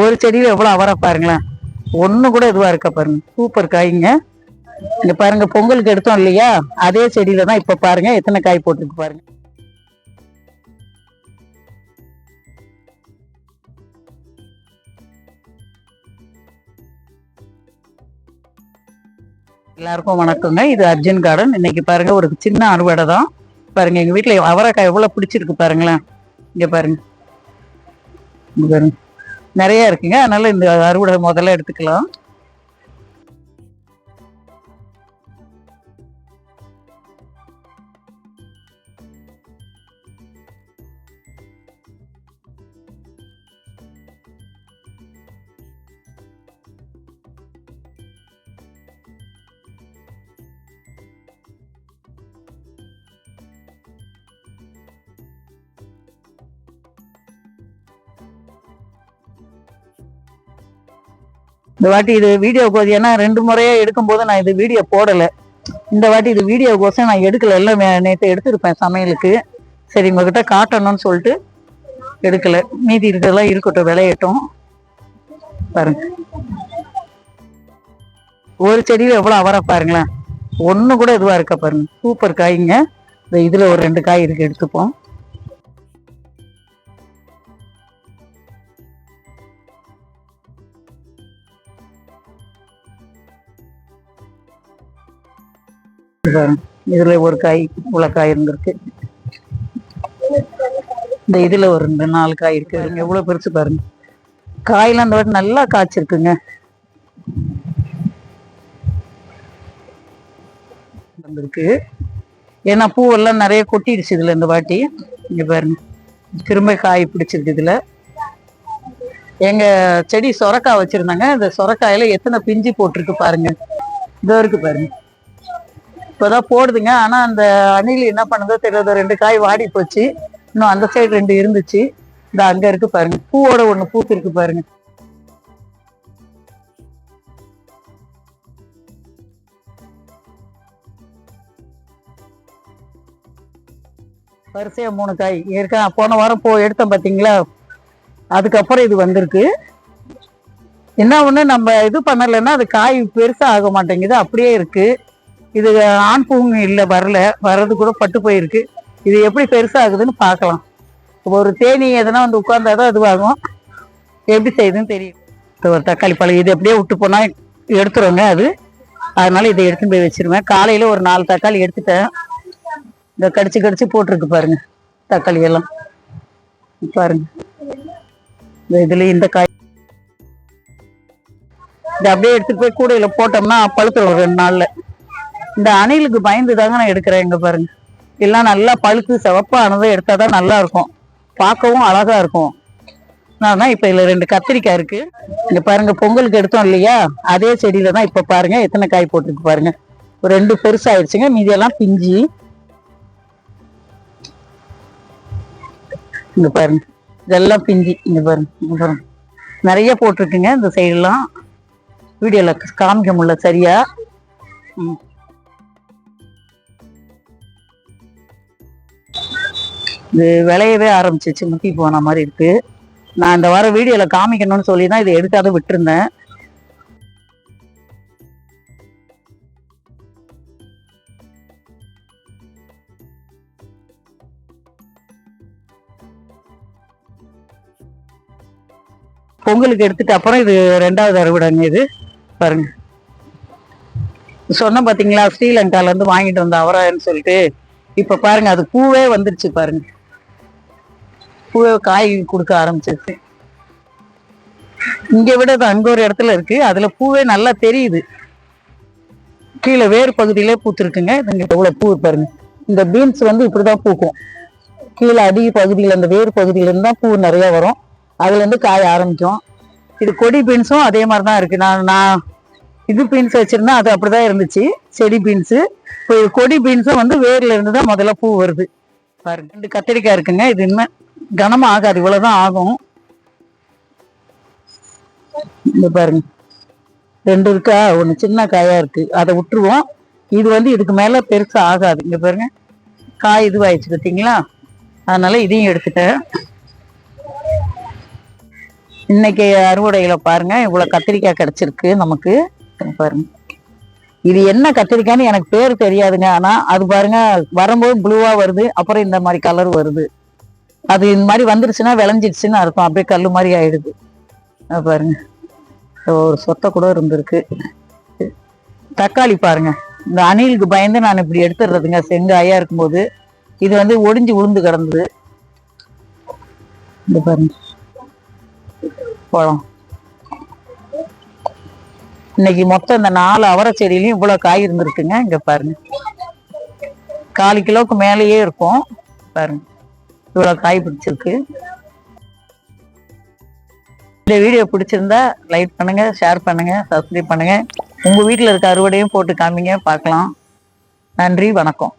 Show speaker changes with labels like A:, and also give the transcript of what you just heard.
A: ஒரு செடியில எவ்வளவு அவரை பாருங்களேன். ஒண்ணு கூட இதுவா இருக்க பாருங்க. சூப்பர் காய்ங்க. இங்க பாருங்க பொங்கலுக்கு எடுத்தோம் இல்லையா? அதே செடியில தான் இப்ப பாருங்க எத்தனை காய் போட்டிருக்கு பாருங்க. எல்லாருக்கும் வணக்கங்க. இது அர்ஜுன் கார்டன். இன்னைக்கு பாருங்க ஒரு சின்ன அறுவடை தான். பாருங்க எங்க வீட்டுல அவரைக்காய் எவ்வளவு பிடிச்சிருக்கு பாருங்களேன். இங்க பாருங்க. இங்க பாருங்க. நிறைய இருக்குங்க. அதனால இந்த அறுவடை முதல்ல எடுத்துக்கலாம். இந்த வாட்டி இது வீடியோ கோதி ஏன்னா ரெண்டு முறையா எடுக்கும் போது நான் இது வீடியோ போடல. இந்த வாட்டி இது வீடியோ கோசம் நான் எடுக்கல. எல்லாம் நேற்று எடுத்திருப்பேன் சமையலுக்கு. சரி உங்ககிட்ட காட்டணும்னு சொல்லிட்டு எடுக்கல. மீதி இருக்கெல்லாம் இருக்கட்டும் விளையட்டும். பாருங்க. ஒரு செடியில எவ்வளவு அவரை பாருங்களேன். ஒன்று கூட இதுவா இருக்க பாருங்க. சூப்பர் காய்ங்க. இந்த இதுல ஒரு ரெண்டு காய் இருக்கு எடுத்துப்போம். இதுல ஒரு காய் இவ்வளவு காய் இருந்திருக்கு. இந்த இதுல ஒரு ரெண்டு நாலு காய் இருக்கு. பாருங்க எவ்வளவு பெருசு பாருங்க. காயெல்லாம் இந்த வாட்டி நல்லா காய்ச்சிருக்குங்க. வந்திருக்கு. ஏன்னா பூவெல்லாம் நிறைய கொட்டிடுச்சு இதுல இந்த வாட்டி. இங்க பாருங்க. திரும்ப காய் பிடிச்சிருக்கு இதுல. எங்க செடி சொரக்காய் வச்சிருந்தாங்க. இந்த சொரக்காயில எத்தனை பிஞ்சு போட்டிருக்கு பாருங்க. இதோ இருக்கு பாருங்க. இப்போதான் போடுதுங்க. ஆனா அந்த அணில் என்ன பண்ணுதோ தெரியாத ரெண்டு காய் வாடி போச்சு. இன்னும் அந்த சைடு ரெண்டு இருந்துச்சு. இந்த அங்க இருக்கு பாருங்க. பூவோட ஒன்று பூத்து இருக்கு பாருங்க. வரிசையா மூணு காய். ஏற்கனவே போன வாரம் போ எடுத்தோம் பார்த்தீங்களா அதுக்கப்புறம் இது வந்திருக்கு. என்ன ஒண்ணு நம்ம இது பண்ணலைன்னா அது காய் பெருசா ஆக மாட்டேங்குது. அப்படியே இருக்கு. இது ஆண் பூங்க இல்லை வரல. வர்றது கூட பட்டு போயிருக்கு. இது எப்படி பெருசாகுதுன்னு பார்க்கலாம். இப்போ ஒரு தேனி எதனா வந்து உட்கார்ந்தாதான் இதுவாகும். எப்படி செய்யுதுன்னு தெரியும். இப்போ ஒரு தக்காளி பழம் இது எப்படியே விட்டு போனால் எடுத்துருவோங்க அது. அதனால இதை எடுத்துன்னு போய் வச்சிருவேன். காலையில் ஒரு நாலு தக்காளி எடுத்துட்டேன். இந்த கடிச்சு கடிச்சு போட்டிருக்கு பாருங்க தக்காளி எல்லாம். பாருங்க. இந்த இதுல இந்த காய். இதை அப்படியே எடுத்துட்டு போய் கூடையில போட்டோம்னா பழுத்துரும் ரெண்டு நாள்ல. இந்த அணிலுக்கு பயந்து தாங்க நான் எடுக்கிறேன் இங்க பாருங்க. எல்லாம் நல்லா பழுத்து சிவப்பானதை எடுத்தாதான் நல்லா இருக்கும். பார்க்கவும் அழகா இருக்கும். நான் இப்போ இதில் ரெண்டு கத்திரிக்காய் இருக்கு. இங்க பாருங்க பொங்கலுக்கு எடுத்தோம் இல்லையா? அதே செடியில தான் இப்போ பாருங்க எத்தனை காய் போட்டிருக்கு பாருங்க. ஒரு ரெண்டு பெருசாயிடுச்சுங்க மீதியெல்லாம் பிஞ்சு. இங்க பாருங்க இதெல்லாம் பிஞ்சு. இங்க பாருங்க இங்க பாருங்க. நிறைய போட்டிருக்குங்க இந்த சைடுலாம் வீடியோவில் காமிக்க முடியல சரியா? ம். இது விளையவே ஆரம்பிச்சிச்சு முத்தி போன மாதிரி இருக்கு. நான் இந்த வாரம் வீடியோல காமிக்கணும்னு சொல்லி தான் இதை எடுக்காத விட்டுருந்தேன். பொங்கலுக்கு எடுத்துட்டு அப்புறம் இது ரெண்டாவது அறுவடைங்க இது. பாருங்க. சொன்ன பாத்தீங்களா ஸ்ரீலங்கால இருந்து வாங்கிட்டு வந்த அவரான்னு சொல்லிட்டு. இப்ப பாருங்க அது பூவே வந்துருச்சு பாருங்க. பூவை காய் கொடுக்க ஆரம்பிச்சிருச்சு. இங்க விட அது அங்க ஒரு இடத்துல இருக்கு. அதுல பூவே நல்லா தெரியுது. கீழே வேறு பகுதியிலே பூத்துருக்குங்க. இதுங்க எவ்வளவு பூ பாருங்க. இந்த பீன்ஸ் வந்து இப்படிதான் பூக்கும். கீழே அடி பகுதியில் அந்த வேறு பகுதியிலேருந்து தான் பூ நிறைய வரும். அதுலேருந்து காய ஆரம்பிக்கும். இது கொடி பீன்ஸும் அதே மாதிரி தான் இருக்குது நான் நான் இது பீன்ஸ் வச்சிருந்தா அது அப்படிதான் இருந்துச்சு. செடி பீன்ஸு. இப்போ கொடி பீன்ஸும் வந்து வேர்லேருந்து தான் முதல்ல பூ வருது. பாருங்க. ரெண்டு கத்திரிக்காய் இருக்குங்க. இது இன்னும் கனமா ஆகாது இவ்வளவுதான் ஆகும். இந்த பாருங்க. ரெண்டு இருக்கா? ஒன்று சின்ன காயா இருக்கு. அதை விட்டுருவோம். இது வந்து இதுக்கு மேல பெருசாக ஆகாது. இங்க பாருங்க. காய் இதுவாயிடுச்சு பார்த்தீங்களா? அதனால இதையும் எடுத்துட்டேன். இன்னைக்கு அறுவடையில பாருங்க. இவ்வளவு கத்திரிக்காய் கிடைச்சிருக்கு நமக்கு. பாருங்க. இது என்ன கத்திரிக்காய்னு எனக்கு பேர் தெரியாதுங்க. ஆனா அது பாருங்க வரும்போது ப்ளூவா வருது. அப்புறம் இந்த மாதிரி கலர் வருது. அது இந்த மாதிரி வந்துருச்சுன்னா விளைஞ்சிடுச்சுன்னு அர்த்தம். அப்படியே கல் மாதிரி ஆயிடுது. பாருங்க. ஒரு சொத்தை கூட இருந்திருக்கு. தக்காளி பாருங்க. இந்த அணிலுக்கு பயந்து நான் இப்படி எடுத்துடுறதுங்க. செங்காயா இருக்கும்போது இது வந்து ஒடிஞ்சு உளுந்து கிடந்தது. இந்த பாருங்க. பழம் இன்னைக்கு மொத்தம் இந்த நாலு அவரை செடியிலையும் இவ்வளவு காய் இருந்திருக்குங்க. இங்க பாருங்க. காலு கிலோவுக்கு மேலேயே இருக்கும். பாருங்க. இவ்வளோ காய் பிடிச்சிருக்கு. இந்த வீடியோ பிடிச்சிருந்தா லைக் பண்ணுங்க ஷேர் பண்ணுங்க சப்ஸ்கிரைப் பண்ணுங்க. உங்க வீட்ல இருக்க அறுவடையும் போட்டு காமிங்க பார்க்கலாம். நன்றி வணக்கம்.